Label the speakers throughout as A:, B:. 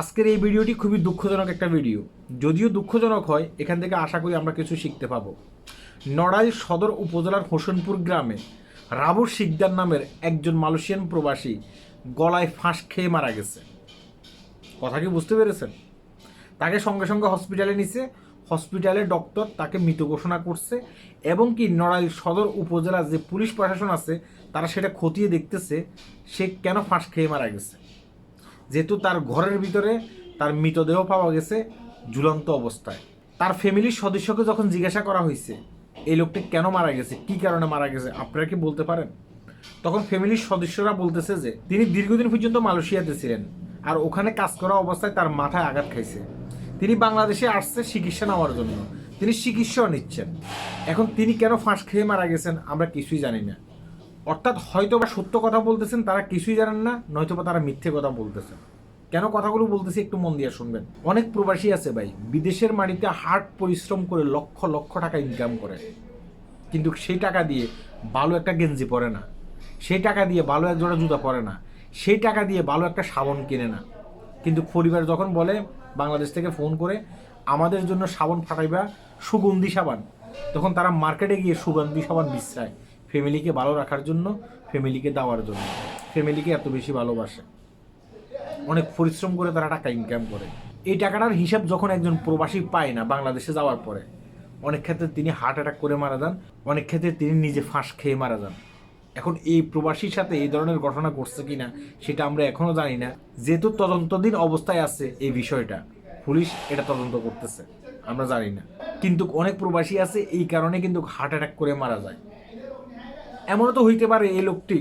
A: আজকের এই ভিডিওটি খুবই দুঃখজনক একটা ভিডিও। যদিও দুঃখজনক হয়, এখান থেকে আশা করি আমরা কিছু শিখতে পাবো। নড়াইল সদর উপজেলার হোসেনপুর গ্রামে রাবুর শিকদার নামের একজন মালয়েশিয়ান প্রবাসী গলায় ফাঁস খেয়ে মারা গেছে। কথা কি বুঝতে পেরেছেন? তাকে সঙ্গে সঙ্গে হসপিটালে নিছে। হসপিটালে ডক্টর তাকে মৃত ঘোষণা করছে এবং কি নড়াইল সদর উপজেলার যে পুলিশ প্রশাসন আছে, তারা সেটা খতিয়ে দেখতেছে, সে কেন ফাঁস খেয়ে মারা গেছে। যেহেতু তার ঘরের ভিতরে তার মৃতদেহ পাওয়া গেছে ঝুলন্ত অবস্থায়। তার ফ্যামিলির সদস্যকে যখন জিজ্ঞাসা করা হয়েছে, এই লোকটি কেন মারা গেছে? কি কারণে মারা গেছে? আপনারা কি বলতে পারেন? তখন ফ্যামিলির সদস্যরা বলতেছে যে, তিনি দীর্ঘদিন পর্যন্ত মালয়েশিয়াতে ছিলেন আর ওখানে কাজ করা অবস্থায় তার মাথায় আঘাত খাইছে। তিনি বাংলাদেশে আসছে চিকিৎসা নেওয়ার জন্য। তিনি চিকিৎসাও নিচ্ছেন। এখন তিনি কেন ফাঁস খেয়ে মারা গেছেন আমরা কিছুই জানি না। অর্থাৎ হয়তো বা সত্য কথা বলতেছেন, তারা কিছুই জানেন না নয়তো বা তারা মিথ্যে কথা বলতেছেন। কেন কথাগুলো বলতেছি একটু মন দিয়ে শুনবেন। অনেক প্রবাসী আছে ভাই, বিদেশের মাটিতে হার্ড পরিশ্রম করে লক্ষ লক্ষ টাকা ইনকাম করে। কিন্তু সেই টাকা দিয়ে ভালো একটা গেঞ্জি পরে না। সেই টাকা দিয়ে ভালো এক জোড়া জুতা পরে না। সেই টাকা দিয়ে ভালো একটা সাবান কিনে না। কিন্তু পরিবার যখন বলে, বাংলাদেশ থেকে ফোন করে, আমাদের জন্য সাবান ফাটাইবা সুগন্ধি সাবান। তখন তারা মার্কেটে গিয়ে সুগন্ধি সাবান বিশ্রায়। ফ্যামিলিকে ভালো রাখার জন্য, ফ্যামিলিকে দেওয়ার জন্য। ফ্যামিলিকে এত বেশি ভালোবাসে। অনেক পরিশ্রম করে তারা টাকা ইনকাম করে। এই টাকাটার হিসাব যখন একজন প্রবাসী পায় না বাংলাদেশে যাওয়ার পরে, অনেক ক্ষেত্রে তিনি হার্ট অ্যাটাক করে মারা যান, অনেক ক্ষেত্রে তিনি নিজে ফাঁস খেয়ে মারা যান। এখন এই প্রবাসীর সাথে এই ধরনের ঘটনা ঘটছে কিনা, সেটা আমরা এখনও জানি না। যেহেতু তদন্তধীন অবস্থায় আছে এই বিষয়টা, পুলিশ এটা তদন্ত করতেছে, আমরা জানি না। কিন্তু অনেক প্রবাসী আছে, এই কারণে কিন্তু হার্ট অ্যাটাক করে মারা যায়। এমনও তো হইতে পারে এই লোকটি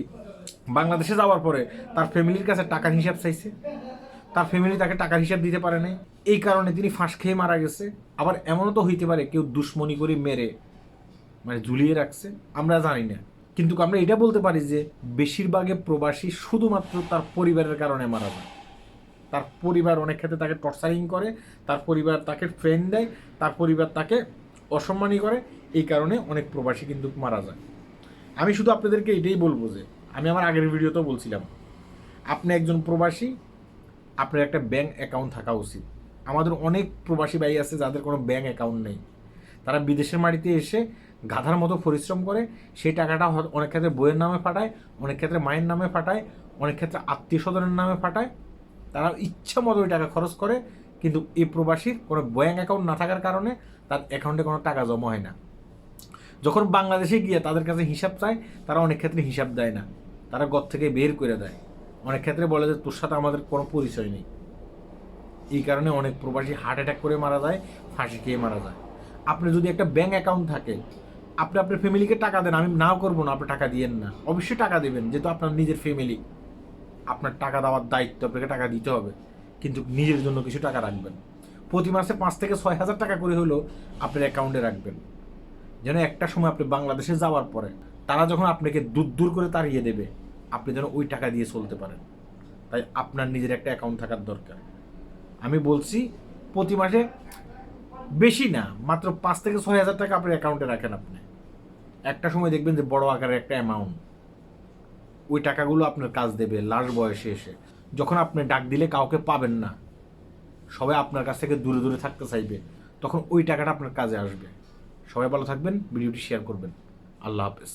A: বাংলাদেশে যাওয়ার পরে তার ফ্যামিলির কাছে টাকার হিসাব চাইছে। তার ফ্যামিলি তাকে টাকার হিসাব দিতে পারে নাই। এই কারণে তিনি ফাঁস খেয়ে মারা গেছে। আবার এমনও তো হইতে পারে কেউ দুশ্মনী করে মেরে মানে ঝুলিয়ে রাখছে, আমরা জানি না। কিন্তু আমরা এটা বলতে পারি যে বেশিরভাগে প্রবাসী শুধুমাত্র তার পরিবারের কারণে মারা যায়। তার পরিবার অনেক ক্ষেত্রে তাকে টর্চারিং করে, তার পরিবার তাকে ফ্রেন্ড দেয়, তার পরিবার তাকে অসম্মানী করে। এই কারণে অনেক প্রবাসী কিন্তু মারা যায়। আমি শুধু আপনাদেরকে এটাই বলব যে, আমি আমার আগের ভিডিওতেও বলছিলাম, আপনি একজন প্রবাসী, আপনার একটা ব্যাংক অ্যাকাউন্ট থাকা উচিত। আমাদের অনেক প্রবাসী ভাই আছে যাদের কোনো ব্যাংক অ্যাকাউন্ট নেই। তারা বিদেশের মাটিতে এসে গাধার মতো পরিশ্রম করে, সেই টাকাটা অনেক ক্ষেত্রে বইয়ের নামে ফাটায়, অনেক ক্ষেত্রে মায়ের নামে ফাটায়, অনেক ক্ষেত্রে আত্মীয় স্বজনের নামে ফাটায়। তারা ইচ্ছা মতো ওই টাকা খরচ করে, কিন্তু এই প্রবাসীর কোনো ব্যাঙ্ক অ্যাকাউন্ট না থাকার কারণে তার অ্যাকাউন্টে কোনো টাকা জমা হয় না। যখন বাংলাদেশে গিয়ে তাদের কাছে হিসাব চায়, তারা অনেক ক্ষেত্রে হিসাব দেয় না। তারা ঘর থেকে বের করে দেয়। অনেক ক্ষেত্রে বলে যে, তোর সাথে আমাদের কোনো পরিচয় নেই। এই কারণে অনেক প্রবাসী হার্ট অ্যাটাক করে মারা যায়, ফাঁসি খেয়ে মারা যায়। আপনি যদি একটা ব্যাঙ্ক অ্যাকাউন্ট থাকে, আপনি আপনার ফ্যামিলিকে টাকা দেন, আমি নাও করব না, আপনি টাকা দিয়েন না। অবশ্যই টাকা দেবেন, যেহেতু আপনার নিজের ফ্যামিলি আপনার টাকা দেওয়ার দায়িত্ব, আপনাকে টাকা দিতে হবে। কিন্তু নিজের জন্য কিছু টাকা রাখবেন। প্রতি মাসে পাঁচ থেকে ছয় হাজার টাকা করে হলেও আপনার অ্যাকাউন্টে রাখবেন। যেন একটা সময় আপনি বাংলাদেশে যাওয়ার পরে তারা যখন আপনাকে দূর দূর করে তাড়িয়ে দেবে, আপনি যেন ওই টাকা দিয়ে চলতে পারেন। তাই আপনার নিজের একটা অ্যাকাউন্ট থাকার দরকার। আমি বলছি, প্রতি মাসে বেশি না, মাত্র পাঁচ থেকে ছয় হাজার টাকা আপনার অ্যাকাউন্টে রাখেন আপনি। একটা সময় দেখবেন যে বড় আকারের একটা অ্যামাউন্ট ওই টাকাগুলো আপনার কাজ দেবে লাস্ট বয়সে এসে। যখন আপনি ডাক দিলে কাউকে পাবেন না, সবাই আপনার কাছ থেকে দূরে দূরে থাকতে চাইবে, তখন ওই টাকাটা আপনার কাজে আসবে। সবাই ভালো থাকবেন ভিডিওটি শেয়ার করবেন। আল্লাহ হাফেজ।